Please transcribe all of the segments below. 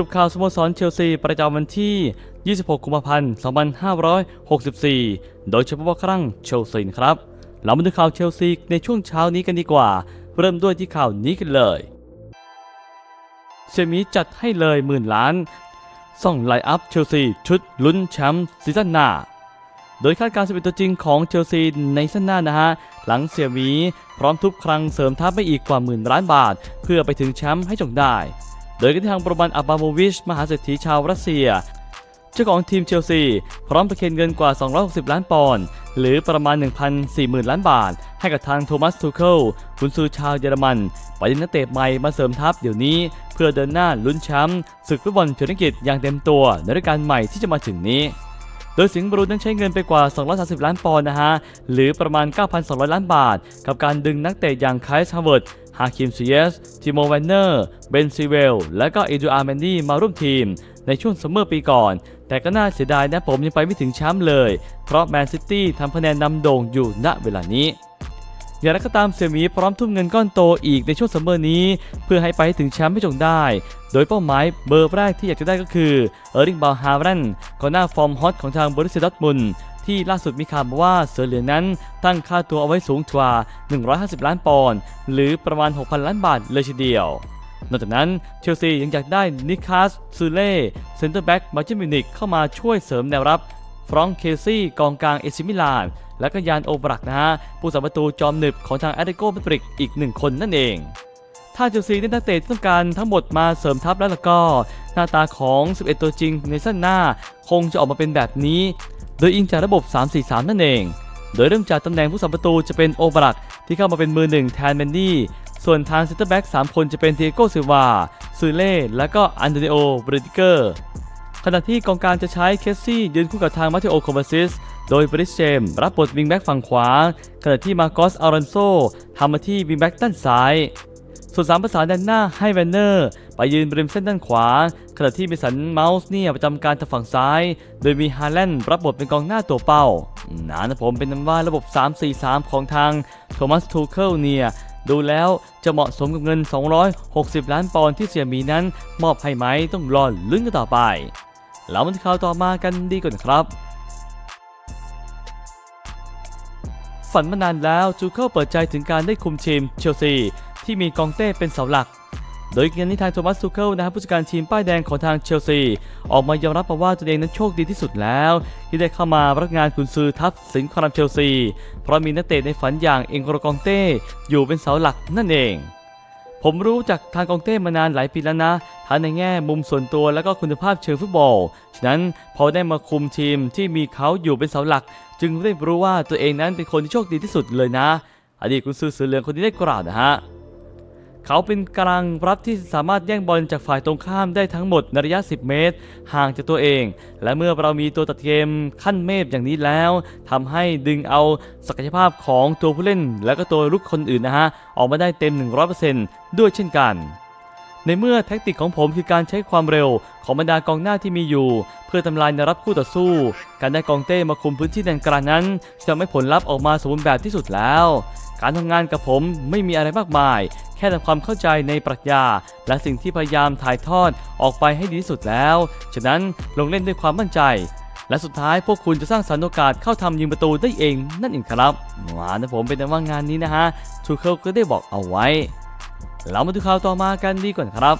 รุปข่าวสโมสรเชลซีประจำวันที่ 26 กุมภาพันธ์ 2564 โดยเฉพาะครั้งเชลซีครับ เรามาดูข่าวเชลซีในช่วงเช้านี้กันดีกว่า เริ่มด้วยที่ข่าวนี้กันเลยเซมิจัดให้เลยหมื่นล้าน ส่องไลอัพเชลซีชุดลุ้นแชมป์ซีซั่นหน้า โดยคาดการณ์11ตัวจริงของเชลซีในซีซั่นหน้านะฮะ หลังเสียมีพร้อมทุบครั้งเสริมทัพไปอีกกว่าหมื่นล้านบาท เพื่อไปถึงแชมป์ให้จงได้ โดยกทางโรบันอับบาโมวิช มหาเศรษฐีชาวรัสเซีย เจ้าของทีมเชลซี พร้อมประเคนเงินกว่า 260 ล้านปอนด์หรือประมาณ1,040,000 ล้านบาท ให้กับทางโทมัสทูเคิลคุณซือชาวเยอรมันไปดึงนักเตะใหม่มาเสริมทัพเดี๋ยวนี้ เพื่อเดินหน้าลุ้นแชมป์ศึกฟุตบอลเทนนิสอย่างเต็มตัวในฤดูกาลใหม่ที่จะมาถึงนี้โดยสิงห์บรูนั้นใช้เงินไปกว่า 230 ล้านปอนด์นะฮะ หรือประมาณ 9,200 ล้านบาท กับการดึงนักเตะอย่างไคลส์ฮาวเวิร์ด ฮาคิมซีเยสทิโมแวนเนอร์เบนซีเวล และก็เอดูอาร์แมนดี้มาร่วมทีม ในช่วงซัมเมอร์ปีก่อน แต่ก็น่าเสียดายนะผมยังไปไม่ถึงแชมป์เลย เพราะแมนซิตี้ทำคะแนนนำโด่งอยู่ณเวลานี้อย่างไรก็ตามเสี่ยมีพร้อมทุ่มเงินก้อนโตอีกในช่วงซัมเมอร์นี้ เพื่อให้ไปถึงแชมป์ให้จงได้ โดยเป้าหมายเบอร์แรกที่อยากจะได้ก็คือเออร์ลิงบาฮาร์แรนกองหน้าฟอร์มฮอตของทางบริษัทดอร์ทมุน ที่ล่าสุดมีข่าวมาว่าเสือเหลืองนั้นตั้งค่าตัวเอาไว้สูงกว่า 150 ล้านปอนด์หรือประมาณ 6,000 ล้านบาทเลยทีเดียวนอกจากนั้นเชลซียังอยากได้นิคัสซูเล่เซนเตอร์แบ็กมาจิมินิกเข้ามาช่วยเสริมแนวรับฟรองก์เคซี่กองกลางเอซิมิลาน และก็ยานโอบรักนะฮะผู้สัมประตูจอมหนึบของทางแอตเลติโกมาดริดอีกหนึ่งคนนั่นเอง ถ้าเชลซีได้นักเตะที่ต้องการทั้งหมดมาเสริมทัพแล้วล่ะก็ หน้าตาของ 11 ตัวจริงในสั้นหน้าคงจะออกมาเป็นแบบนี้ โดยอิงจากระบบ 3-4-3 นั่นเอง โดยเริ่มจากตำแหน่งผู้สัมประตูจะเป็นโอบรักที่เข้ามาเป็นมือหนึ่งแทนเมนดี้ส่วนทางเซนเตอร์แบ็ก3คนจะเป็นเทโกซิวาซูเล่และก็อันเดรโอบริติเกอร์ขณะที่กองกางจะใช้เคสซี่ยืนคู่กับทางมาเทโอโคมาซิส โดยบริสเจมรับบทวิงแบ็กฝั่งขวา ขณะที่มาโกสอารอนโซทำมาที่วิงแบ็กด้านซ้าย ส่วนสามประสานด้านหน้าให้แวนเนอร์ ไปยืนบริมเส้นด้านขวา ขณะที่มีสันเมาส์เนี่ยประจำการทางฝั่งซ้าย โดยมีฮาแลนด์รับบทเป็นกองหน้าตัวเป้านะนะผมเป็นนั้นว่าระบบ 3-4-3 ของทางโทมัสทูเคิลเนี่ยดูแล้วจะเหมาะสมกับเงิน 260 ล้านปอนด์ที่เสียมีนั้น มอบให้ไหมต้องรอลุ้นกันต่อไป แล้วมาที่ข่าวต่อมากันดีกว่านครับฝันมานานแล้วจูเคิลเปิดใจถึงการได้คุมทีมเชลซี ที่มีกองเต้เป็นเสาหลัก โดยงานนี้ทางโทมัสทูเคิลนะครับผู้จัดการทีมป้ายแดงของทางเชลซี ออกมายอมรับมาว่าตัวเองนั้นโชคดีที่สุดแล้ว ที่ได้เข้ามารับงานกุนซือทัพสิงครามเชลซี เพราะมีนักเตะในฝันอย่างเอ็งโกรกองเต้อยู่เป็นเสาหลักนั่นเอง ผมรู้จากทางกองเต้มานานหลายปีแล้วนะทั้งในแง่มุมส่วนตัวและก็คุณภาพเชิงฟุตบอล ฉะนั้นพอได้มาคุมทีมที่มีเขาอยู่เป็นเสาหลัก จึงได้รู้ว่าตัวเองนั้นเป็นคนที่โชคดีที่สุดเลยนะ อดีตกุนซือเสือเหลืองคนนี้ได้กล่าวนะฮะ เขาเป็นกลางรับที่สามารถแย่งบอลจากฝ่ายตรงข้ามได้ทั้งหมดในระยะ 10 เมตร ห่างจากตัวเอง และเมื่อเรามีตัวตัดเกมขั้นเมฟอย่างนี้แล้วทำให้ดึงเอาศักยภาพของตัวผู้เล่น และก็ตัวรุกคนอื่นนะฮะออกมาได้เต็ม 100%ด้วยเช่นกันในเมื่อแท็กติกของผมคือการใช้ความเร็วของบรรดากองหน้าที่มีอยู่ เพื่อทำลายแนวรับคู่ต่อสู้ การได้กองเต้มาคุมพื้นที่แดนกลางนั้น จะทำให้ผลลัพธ์ออกมาสมบูรณ์แบบที่สุดแล้ว การทำงานกับผมไม่มีอะไรมากมาย แค่ทำความเข้าใจในปรัชญา และสิ่งที่พยายามถ่ายทอดออกไปให้ดีที่สุดแล้ว ฉะนั้นลงเล่นด้วยความมั่นใจ และสุดท้ายพวกคุณจะสร้างสรรค์โอกาสเข้าทำยิงประตูได้เองนั่นเองครับว้านะผมเป็นแต่ว่างานนี้นะฮะทูเคิลก็ได้บอกเอาไว้ เรามาดูข่าวต่อมากันดีกว่าครับ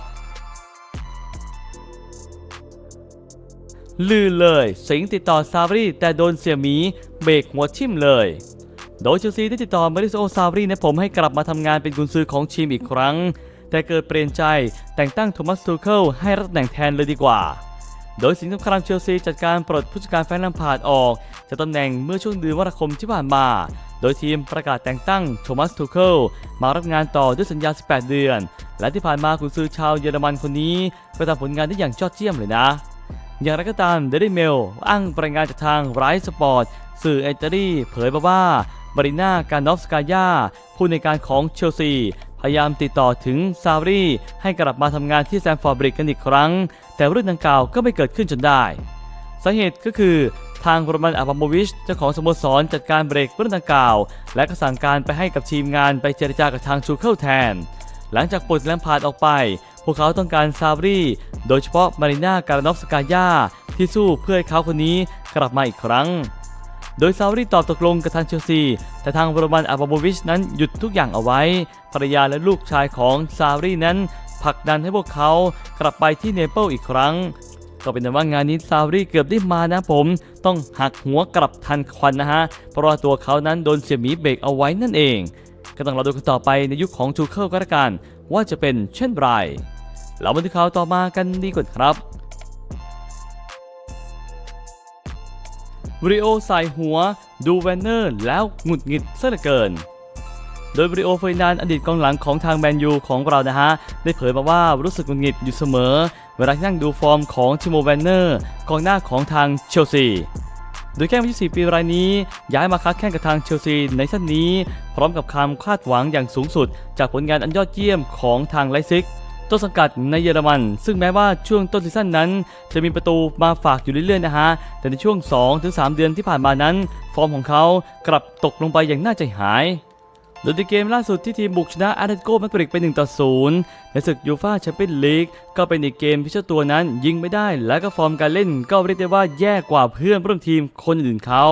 ลือเลย สิงติดต่อซาบรีแต่โดนเสียหมี เบรกหัวทิ่มเลย โดยเชลซีได้ติดต่อมาริโอซาบรีนะผมให้กลับมาทำงานเป็นกุนซือของทีมอีกครั้ง แต่เกิดเปลี่ยนใจแต่งตั้งโทมัสทูเคิลให้รับตำแหน่งแทนเลยดีกว่า โดยสิงห์สงครามเชลซีจัดการปลดผู้จัดการแฟนลัมพาร์ดออกจากตำแหน่งเมื่อช่วงเดือนมกราคมที่ผ่านมา โดยทีมประกาศแต่งตั้งโทมัสทูเคิลมารับงานต่อด้วยสัญญา 18 เดือน และที่ผ่านมาคุณซื้อชาวเยอรมันคนนี้ก็ทำผลงานได้อย่างยอดเยี่ยมเลยนะอย่างไรก็ตามเดลิเมลอ้างรายงานจากทางไรสปอร์ตสื่อเอตาลีเผยมาว่า บริน่าการนอฟสกายาผู้ในการของเชลซี พยายามติดต่อถึงซารีให้กลับมาทำงานที่แซมฟอร์ดบริดกันอีกครั้ง แต่เรื่องดังกล่าวก็ไม่เกิดขึ้นจนได้ สาเหตุก็คือทางโรมันอาบามวิชเจ้าของสโมสรจัดการเบรกเรื่องดังกล่าว และก็สั่งการไปให้กับทีมงานไปเจรจากับทางชูเคิลแทน หลังจากปลดแลมพาดออกไป พวกเขาต้องการซาบรีโดยเฉพาะมาริน่าการานอฟสกายาที่สู้เพื่อให้เขาคนนี้กลับมาอีกครั้ง โดยซาบรีตอบตกลงกับทางเชลซี แต่ทางโรมันอาบาโบวิชนั้นหยุดทุกอย่างเอาไว้ ภรรยาและลูกชายของซาบรีนั้นผลักดันให้พวกเขากลับไปที่เนเปิลอีกครั้ง ก็เป็นแต่ว่างานนี้ซาบรีเกือบได้มานะผม ต้องหักหัวกลับทันควันนะฮะ เพราะว่าตัวเขานั้นโดนเสียหมีเบรกเอาไว้นั่นเอง ก็ต้องรอดูกันต่อไปในยุคของทูเคิลก็แล้วกันว่าจะเป็นเช่นไรเรามาดูข่าวต่อมากันดีกว่าครับ ริโอใส่หัว ดูแวนเนอร์แล้วหงุดหงิดซะเหลือเกิน โดยบริโอเฟยนานอดีตกองหลังของทางแมนยูของเรานะฮะ ได้เผยมาว่ารู้สึกหงุดหงิดอยู่เสมอ เวลาที่นั่งดูฟอร์มของทิโมแวนเนอร์กองหน้าของทางเชลซีโดยแข้งวัย24ปีรายนี้ ย้ายมาค้าแข่งกับทางเชลซีในสั้นนี้ พร้อมกับความคาดหวังอย่างสูงสุด จากผลงานอันยอดเยี่ยมของทางไลซิก ต้นสังกัดในเยอรมัน ซึ่งแม้ว่าช่วงต้นซีซั่นนั้นจะมีประตูมาฝากอยู่เรื่อยๆนะฮะ แต่ในช่วง 2-3 เดือนที่ผ่านมานั้น ฟอร์มของเขากลับตกลงไปอย่างน่าใจหายโดยในเกมล่าสุดที่ทีมบุกชนะอาร์เตโกมาดริดไป1ต่อ0ในศึกยูฟ่าแชมเปี้ยนลีกก็เป็นอีกเกมที่เจ้าตัวนั้นยิงไม่ได้ และก็ฟอร์มการเล่นก็เรียกได้ว่าแย่กว่าเพื่อนร่วมทีมคนอื่นเขา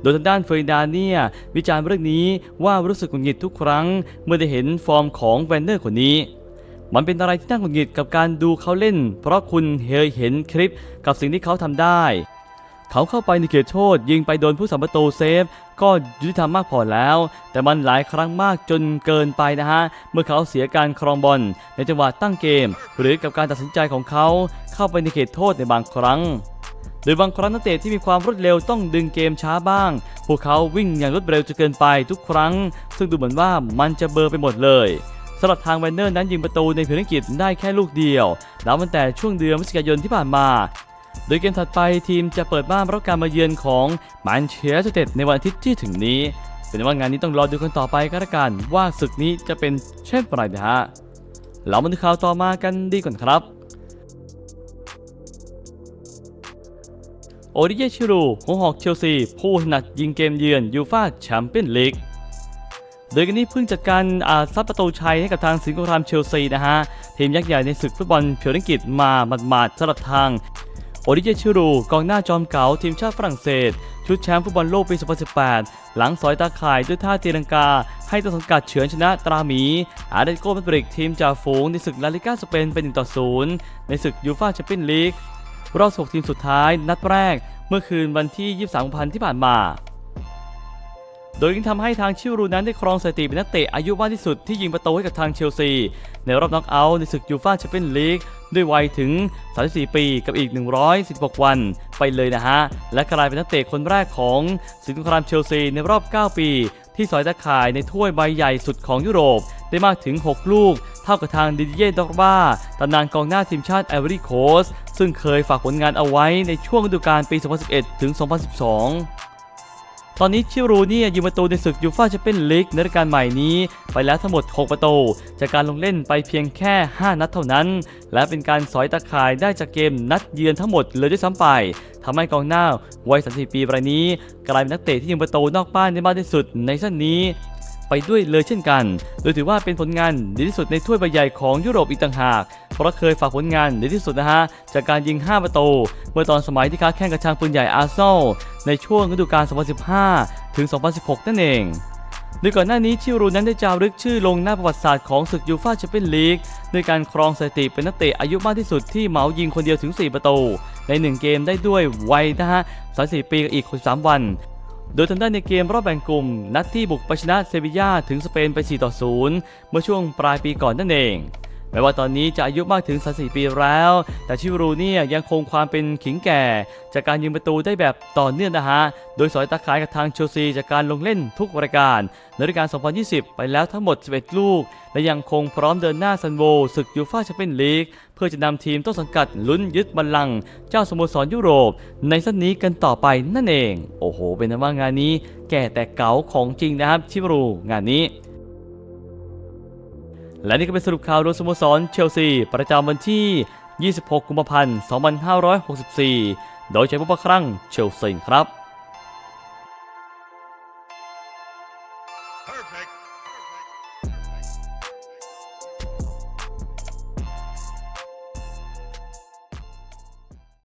โดยทางด้านเฟยดานเนี่ยวิจารณ์เรื่องนี้ว่ารู้สึกหงุดหงิดทุกครั้ง เมื่อได้เห็นฟอร์มของแวนเนอร์คนนี้ มันเป็นอะไรที่น่าหงุดหงิดกับการดูเขาเล่น เพราะคุณเคยเห็นคลิปกับสิ่งที่เขาทำได้ เขาเข้าไปในเขตโทษ ยิงไปโดนผู้สัมประตูเซฟ ก็ยุติธรรมมากพอแล้ว แต่มันหลายครั้งมากจนเกินไปนะฮะ เมื่อเขาเสียการครองบอลในจังหวะตั้งเกม หรือกับการตัดสินใจของเขาเข้าไปในเขตโทษในบางครั้งโดยบางครั้งนักเตะที่มีความรวดเร็วต้องดึงเกมช้าบ้าง พวกเขาวิ่งอย่างรวดเร็วจนเกินไปทุกครั้ง ซึ่งดูเหมือนว่ามันจะเบลอไปหมดเลย สำหรับทางแวนเนอร์นั้นยิงประตูในภารกิจได้แค่ลูกเดียวนับตั้งแต่ช่วงเดือนพฤศจิกายนที่ผ่านมา โดยเกมถัดไปทีมจะเปิดบ้านรับการมาเยือนของแมนเชสเตอร์ในวันอาทิตย์ที่ถึงนี้ เป็นว่างานนี้ต้องรอดูกันต่อไปก็แล้วกันว่าศึกนี้จะเป็นเช่นไรนะฮะเรามาดูข่าวต่อมากันดีก่อนครับโอริเยชิรูหัวหอกเชลซี ผู้ถนัดยิงเกมเยือนยูฟาแชมเปี้ยนลีก โดยกันนี้เพิ่งจัดการอาซัดประตูชัยให้กับทางสิงห์ครามเชลซีนะฮะ ทีมยักษ์ใหญ่ในศึกฟุตบอลเพียวอังกฤษมาหมาดๆสำหรับทางโอริเยชิรูกองหน้าจอมเก๋าทีมชาติฝรั่งเศส ชุดแชมป์ฟุตบอลโลกปี 2018 หลังสอยตาข่ายด้วยท่าตีลังกา ให้ต้นสังกัดเฉือนชนะตราหมี อาเดโกมาดริดทีมจ่าฝูงในศึกลาลิก้าสเปนเป็น1ต่อ0ในศึกยูฟ่าแชมเปี้ยนลีกรอบ16ทีมสุดท้ายนัดแรก เมื่อคืนวันที่ 23 พันที่ผ่านมา โดยยิ่งทำให้ทางชิวรูนั้นได้ครองสถิติเป็นนักเตะอายุมากที่สุดที่ยิงประตูให้กับทางเชลซี ในรอบน็อกเอาท์ในศึกยูฟ่าแชมเปี้ยนลีกด้วยวัยถึง 34 ปีกับอีก 116 วัน ไปเลยนะฮะ และกลายเป็นนักเตะคนแรกของสิงห์สงครามเชลซีในรอบ 9 ปี ที่สอยตะข่ายในถ้วยใบใหญ่สุดของยุโรป ได้มากถึง 6 ลูก เท่ากับทางดิดิเย่ดอกบ้าตำนานกองหน้าทีมชาติไอวอรี่โคสซึ่งเคยฝากผลงานเอาไว้ในช่วงฤดูกาลปี 2011 ถึง 2012 ตอนนี้ชิรูเนี่ยยิงประตูในศึกยูฟ่าแชมเปี้ยนลีกในฤดูกาลใหม่นี้ ไปแล้วทั้งหมด 6 ประตู จากการลงเล่นไปเพียงแค่ 5 นัดเท่านั้น และเป็นการสอยตะข่ายได้จากเกมนัดเยือนทั้งหมดเลยด้วยซ้ำไปทำให้กองหน้าวัย 34 ปีรายนี้ กลายเป็นนักเตะที่ยิงประตูนอกบ้านได้มากที่สุดในชั้นนี้ ไปด้วยเลยเช่นกัน โดยถือว่าเป็นผลงานดีที่สุดในถ้วยใบใหญ่ของยุโรปอีกต่างหาก เพราะเคยฝากผลงานดีที่สุดนะฮะ จากการยิง 5 ประตู เมื่อตอนสมัยที่ค้าแข่งกับทางปืนใหญ่อาร์เซนอลในช่วงฤดูกาล 2015 ถึง 2016 นั่นเองโดยก่อนหน้านี้ชิรูนั้นได้จารึกชื่อลงหน้าประวัติศาสตร์ของศึกยูฟ่าแชมเปี้ยนลีกด้วยการครองสถิติเป็นนักเตะอายุมากที่สุดที่เหมายิงคนเดียวถึง 4 ประตู ใน 1 เกมได้ด้วยวัยนะฮะ34ปีกับอีก 63 วัน โดยทำได้ในเกมรอบแบ่งกลุ่ม นัดที่บุกไปชนะเซบีย่าถึงสเปนไป 4 ต่อ 0 เมื่อช่วงปลายปีก่อนนั่นเอง แม้ว่าตอนนี้จะอายุมากถึง 34 ปีแล้ว แต่ชิวรูเนี่ยยังคงความเป็นขิงแก่ จากการยิงประตูได้แบบต่อเนื่องนะฮะ โดยสอยตาข่ายกับทางเชลซีจากการลงเล่นทุกรายการในฤดูกาล 2020 ไปแล้วทั้งหมด 11 ลูก และยังคงพร้อมเดินหน้าซันโวศึกยูฟ่าแชมเปี้ยนลีกเพื่อจะนำทีมต้นสังกัดลุ้นยึดบัลลังก์เจ้าสโมสรยุโรป ในสั้นนี้กันต่อไปนั่นเอง โอ้โห เป็นนะว่างานนี้แก่แต่เก๋าของจริงนะครับชิวรูงานนี้ และนี่ก็เป็นสรุปข่าวโดยสโมสรเชลซี ประจำวันที่ 26 กุมภาพันธ์ 2564 โดยใช้ผู้ประครั่งเชลซีครับ